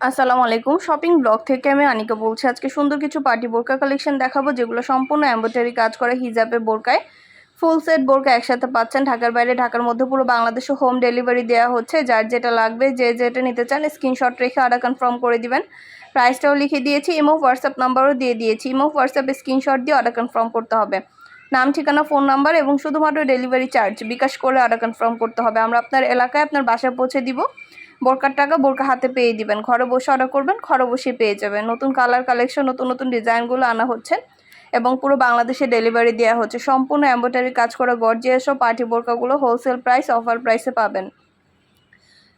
আসসালামু আলাইকুম। Shopping blog থেকে আমি আনিকা বলছি। আজকে সুন্দর কিছু পার্টি বোরকা কালেকশন দেখাবো, যেগুলো সম্পূর্ণ এম্ব্রয়ডারি কাজ করে হিজাবে বোরকায়। ফুল সেট বোরকা একসাথে পাচ্ছেন। ঢাকার বাইরে, ঢাকার মধ্যে পুরো বাংলাদেশে হোম ডেলিভারি দেওয়া হচ্ছে। যার যেটা লাগবে, যে যেটা নিতে চান, স্ক্রিনশট রেখে অর্ডার কনফার্ম করে দিবেন। প্রাইসটাও লিখে দিয়েছি, ইমো, হোয়াটসঅ্যাপ নাম্বারও দিয়ে দিয়েছি। ইমো, হোয়াটসঅ্যাপে স্ক্রিনশট দিয়ে অর্ডার কনফার্ম করতে হবে। নাম, ঠিকানা, ফোন নাম্বার এবং শুধুমাত্র ডেলিভারি চার্জ। বিকাশ করে অর্ডার কনফার্ম করতে হবে। আমরা আপনার এলাকায় আপনার বাসায় পৌঁছে দিব। বোরকার টাকা বোরকা হাতে পেয়ে দিবেন। ঘরে বসে অর্ডার করবেন, ঘরে বসে পেয়ে যাবেন। নতুন কালার কালেকশন নতুন নতুন ডিজাইনগুলো আনা হচ্ছে এবং পুরো বাংলাদেশে ডেলিভারি দেওয়া হচ্ছে। সম্পূর্ণ এম্ব্রয়ডারি কাজ করা গর্জিয়াস ও পার্টি বোরকাগুলো হোলসেল প্রাইস অফার প্রাইসে পাবেন।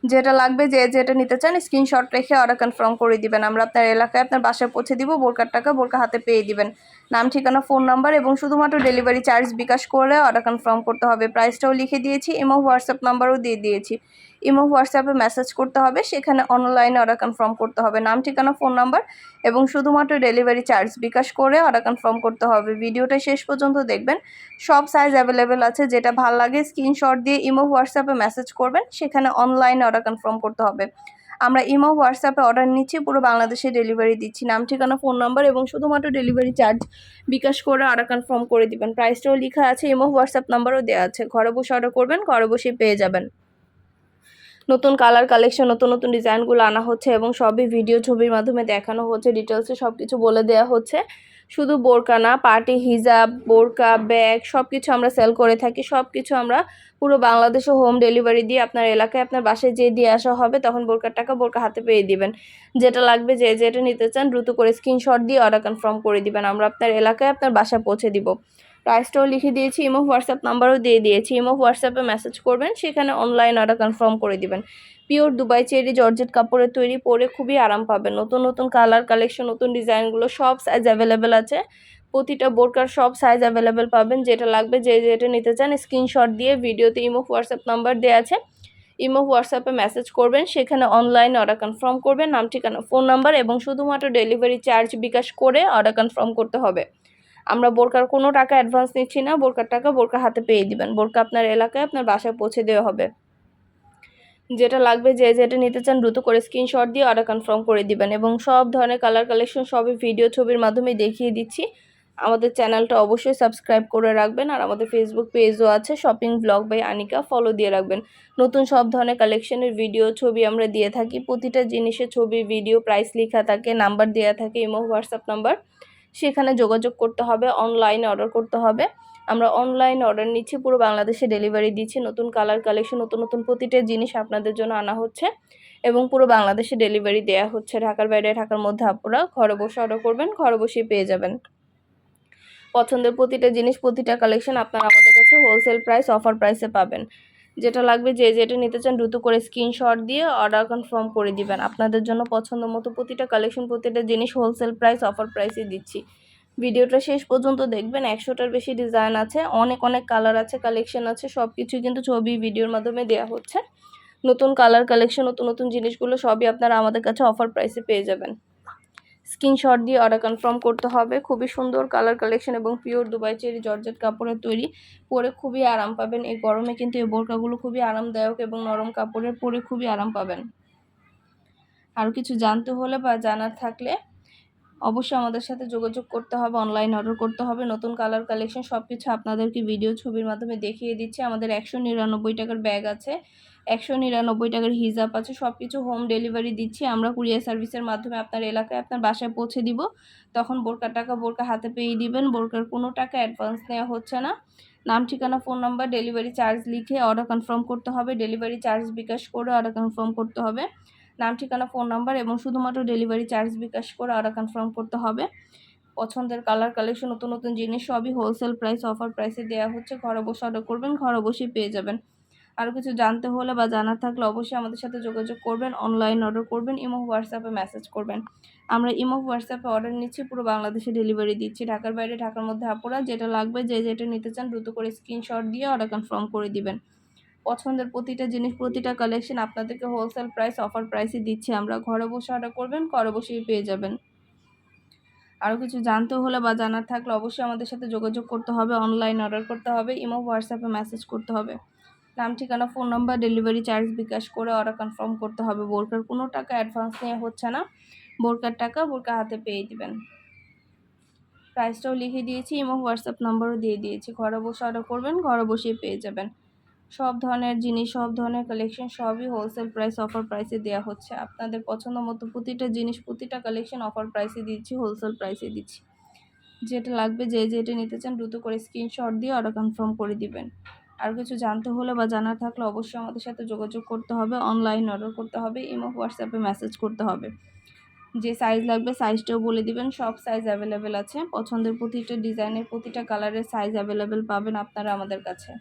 যেটা লাগবে, যে যেটা নিতে চান স্ক্রিনশট রেখে অর্ডার কনফার্ম করে দিবেন। আমরা আপনার এলাকায় আপনার বাসায় পৌঁছে দিব, বোরকার টাকা বোরকা হাতে পেয়ে দিবেন। নাম, ঠিকানা ফোন নাম্বার এবং শুধুমাত্র ডেলিভারি চার্জ বিকাশ করে অর্ডার কনফার্ম করতে হবে। প্রাইসটাও লিখে দিয়েছি এবং হোয়াটসঅ্যাপ নাম্বারও দিয়ে দিয়েছি। ইমো হোয়াটসঅ্যাপে মেসেজ করতে হবে, সেখানে অনলাইনে অর্ডার কনফার্ম করতে হবে। নাম, ঠিকানা ফোন নাম্বার এবং শুধুমাত্র ডেলিভারি চার্জ বিকাশ করে অর্ডার কনফার্ম করতে হবে। ভিডিওটা শেষ পর্যন্ত দেখবেন। সব সাইজ অ্যাভেলেবেল আছে, যেটা ভালো লাগে স্ক্রিনশট দিয়ে ইমো হোয়াটসঅ্যাপে মেসেজ করবেন, সেখানে অনলাইনে অর্ডার কনফার্ম করতে হবে। আমরা ইমো, হোয়াটসঅ্যাপে অর্ডার নিচ্ছি, পুরো বাংলাদেশে ডেলিভারি দিচ্ছি। নাম, ঠিকানা ফোন নাম্বার এবং শুধুমাত্র ডেলিভারি চার্জ বিকাশ করে অর্ডার কনফার্ম করে দিবেন। প্রাইসটাও লেখা আছে, ইমো, হোয়াটসঅ্যাপ নাম্বারও দেওয়া আছে। ঘরে বসে অর্ডার করবেন, ঘরে বসে পেয়ে যাবেন। নতুন কালার কালেকশন নতুন নতুন ডিজাইনগুলো আনা হচ্ছে এবং সবই ভিডিও ছবির মাধ্যমে দেখানো হচ্ছে। ডিটেলসে সব কিছু বলে দেওয়া হচ্ছে। শুধু বোরকা না, পার্টি হিজাব, বোরকা, ব্যাগ সব কিছু আমরা সেল করে থাকি। সব কিছু আমরা পুরো বাংলাদেশে হোম ডেলিভারি দিয়ে আপনার এলাকায় আপনার বাসায় যে দিয়ে আসা হবে, তখন বোরকার টাকা বোরকা হাতে পেয়ে দিবেন। যেটা লাগবে যে যেটা নিতে চান, দ্রুত করে স্ক্রিনশট দিয়ে অর্ডার কনফার্ম করে দিবেন। আমরা আপনার এলাকায় আপনার বাসায় পৌঁছে দিব। প্রাইসটাও লিখে দিয়েছি ইমো হোয়াটসঅ্যাপ নাম্বারও দিয়ে দিয়েছি। ইমো হোয়াটসঅ্যাপে মেসেজ করবেন, সেখানে অনলাইন অর্ডার কনফার্ম করে দিবেন। পিওর দুবাই চেরি, জর্জেট কাপড়ের তৈরি পরে খুবই আরাম পাবেন। নতুন নতুন কালার কালেকশন নতুন ডিজাইনগুলো সব সাইজ অ্যাভেলেবেল আছে। প্রতিটা বোরকার সব সাইজ অ্যাভেলেবেল পাবেন। যেটা লাগবে, যে যেটা নিতে চান স্ক্রিনশট দিয়ে ভিডিওতে ইমো হোয়াটসঅ্যাপ নাম্বার দেওয়া আছে। ইমো হোয়াটসঅ্যাপে মেসেজ করবেন, সেখানে অনলাইন অর্ডার কনফার্ম করবেন। নাম, ঠিকানা ফোন নাম্বার এবং শুধুমাত্র ডেলিভারি চার্জ বিকাশ করে অর্ডার কনফার্ম করতে হবে। আমরা বোরকার কোনো টাকা অ্যাডভান্স নিচ্ছি না, বোরকার টাকা বোরকা হাতে পেয়ে দিবেন। বোরকা আপনার এলাকায় আপনার বাসায় পৌঁছে দেওয়া হবে। যেটা লাগবে যে যেটা নিতে চান দ্রুত করে স্ক্রিনশট দিয়ে অর্ডার কনফার্ম করে দিবেন এবং সব ধরনের কালার কালেকশন সবই ভিডিও ছবির মাধ্যমে দেখিয়ে দিচ্ছি। আমাদের চ্যানেলটা অবশ্যই সাবস্ক্রাইব করে রাখবেন আর আমাদের ফেসবুক পেজও আছে shopping blog by Anika follow দিয়ে রাখবেন। নতুন সব ধরনের কালেকশনের ভিডিও ছবি আমরা দিয়ে থাকি। প্রতিটা জিনিসের ছবি ভিডিও প্রাইস লেখা থাকে নাম্বার দেওয়া থাকে ইমো হোয়াটসঅ্যাপ নাম্বার সেখানে যোগাযোগ করতে হবে অনলাইনে অর্ডার করতে হবে। আমরা অনলাইন অর্ডার নিচ্ছি, পুরো বাংলাদেশে ডেলিভারি দিচ্ছি। নতুন কালার কালেকশন নতুন নতুন প্রতিটা জিনিস আপনাদের জন্য আনা হচ্ছে এবং পুরো বাংলাদেশে ডেলিভারি দেওয়া হচ্ছে। ঢাকার বাইরে, ঢাকার মধ্যে আপনারা ঘরে বসে অর্ডার করবেন, ঘরে বসেই পেয়ে যাবেন। পছন্দের প্রতিটা জিনিস, প্রতিটা কালেকশন আপনারা আমাদের কাছে হোলসেল প্রাইস অফার প্রাইসে পাবেন। যেটা লাগবে যে যেটা নিতে চান দ্রুত করে স্ক্রিনশট দিয়ে অর্ডার কনফার্ম করে দিবেন। আপনাদের জন্য পছন্দ মতো প্রতিটা কালেকশন প্রতিটা জিনিস হোলসেল প্রাইস অফার প্রাইসে দিচ্ছি। ভিডিওটা শেষ পর্যন্ত দেখবেন, একশোটার বেশি ডিজাইন আছে, অনেক অনেক কালার আছে কালেকশন আছে সব কিছুই কিন্তু ছবি ভিডিওর মাধ্যমে দেওয়া হচ্ছে। নতুন কালার কালেকশন নতুন নতুন জিনিসগুলো সবই আপনারা আমাদের কাছে অফার প্রাইসে পেয়ে যাবেন। স্ক্রিনশট দিয়ে অর্ডার কনফার্ম করতে হবে। খুবই সুন্দর কালার কালেকশন এবং পিওর দুবাই চেরি জর্জেট কাপড়ের তৈরি। পরে খুবই আরাম পাবেন। এই গরমে কিন্তু এই বোরকাগুলো খুবই আরামদায়ক এবং নরম কাপড়ের পরে খুবই আরাম পাবেন। আরও কিছু জানতে হলে বা জানার থাকলে অবশ্যই আমাদের সাথে যোগাযোগ করতে হবে অনলাইন অর্ডার করতে হবে, নতুন কালার কালেকশন সব কিছু আপনাদেরকে ভিডিও ছবির মাধ্যমে দেখিয়ে দিচ্ছি। আমাদের একশো নিরানব্বই টাকার ব্যাগ আছে, একশো নিরানব্বই টাকার হিজাব আছে সব কিছু হোম ডেলিভারি দিচ্ছি। আমরা কুরিয়ার সার্ভিসের মাধ্যমে আপনার এলাকায় আপনার বাসায় পৌঁছে দিব। তখন বোরকার টাকা বোরকা হাতে পেয়ে দিবেন, বোরকার কোনো টাকা অ্যাডভান্স নেওয়া হচ্ছে না। নাম, ঠিকানা ফোন নাম্বার ডেলিভারি চার্জ লিখে অর্ডার কনফার্ম করতে হবে ডেলিভারি চার্জ বিকাশ করে অর্ডার কনফার্ম করতে হবে। নাম, ঠিকানা ফোন নাম্বার এবং শুধুমাত্র ডেলিভারি চার্জ বিকাশ করে অর্ডার কনফার্ম করতে হবে। পছন্দের কালার কালেকশন নতুন নতুন জিনিস সবই হোলসেল প্রাইস অফার প্রাইসে দেওয়া হচ্ছে। ঘরে বসে অর্ডার করবেন, ঘরে বসেই পেয়ে যাবেন। আরও কিছু জানতে হলে বা জানার থাকলে অবশ্যই আমাদের সাথে যোগাযোগ করবেন অনলাইন অর্ডার করবেন, ইমো, হোয়াটসঅ্যাপে মেসেজ করবেন। আমরা ইমো, হোয়াটসঅ্যাপে অর্ডার নিচ্ছি, পুরো বাংলাদেশে ডেলিভারি দিচ্ছি। ঢাকার বাইরে, ঢাকার মধ্যে আপুরা যেটা লাগবে, যে যেটা নিতে চান দ্রুত করে স্ক্রিনশট দিয়ে অর্ডার কনফার্ম করে দিবেন। পছন্দের প্রতিটা জিনিস, প্রতিটা কালেকশন আপনাদেরকে হোলসেল প্রাইস অফার প্রাইসে দিচ্ছি। আমরা ঘরে বসে অর্ডার করবেন, ঘরে বসেই পেয়ে যাবেন। আরও কিছু জানতে হলে বা জানার থাকলে অবশ্যই আমাদের সাথে যোগাযোগ করতে হবে অনলাইন অর্ডার করতে হবে ইমো হোয়াটসঅ্যাপে মেসেজ করতে হবে। নাম, ঠিকানা phone number delivery charge bKash করে অর্ডার কনফার্ম করতে হবে। বোরকার কোনো টাকা অ্যাডভান্স নিয়ে হচ্ছে না। বোরকার টাকা বোরকা হাতে পেয়ে দিবেন। প্রাইসটাও লিখে দিয়েছি এবং হোয়াটসঅ্যাপ নাম্বারও দিয়ে দিয়েছি। ঘরে বসে অর্ডার করবেন, ঘরে বসেই পেয়ে যাবেন। সব ধরনের জিনিস, সব ধরনের কালেকশন সবই হোলসেল প্রাইস অফার প্রাইসে দেওয়া হচ্ছে। আপনাদের পছন্দ মতো প্রতিটা জিনিস, প্রতিটা কালেকশন অফার প্রাইসে দিচ্ছি হোলসেল প্রাইসে দিচ্ছি। যেটা লাগবে, যে যেটা নিতে চান দ্রুত করে স্ক্রিনশট দিয়ে অর্ডার কনফার্ম করে দিবেন। আর কিছু জানতে হলে বা জানার থাকলে অবশ্যই আমাদের সাথে যোগাযোগ করতে হবে অনলাইন অর্ডার করতে হবে ইমো হোয়াটসঅ্যাপে মেসেজ করতে হবে। যে সাইজ লাগবে সাইজটাও বলে দিবেন, সব সাইজ অ্যাভেলেবেল আছে। পছন্দের প্রতিটা ডিজাইনের প্রতিটা কালারের সাইজ অ্যাভেলেবেল পাবেন আপনারা আমাদের কাছে।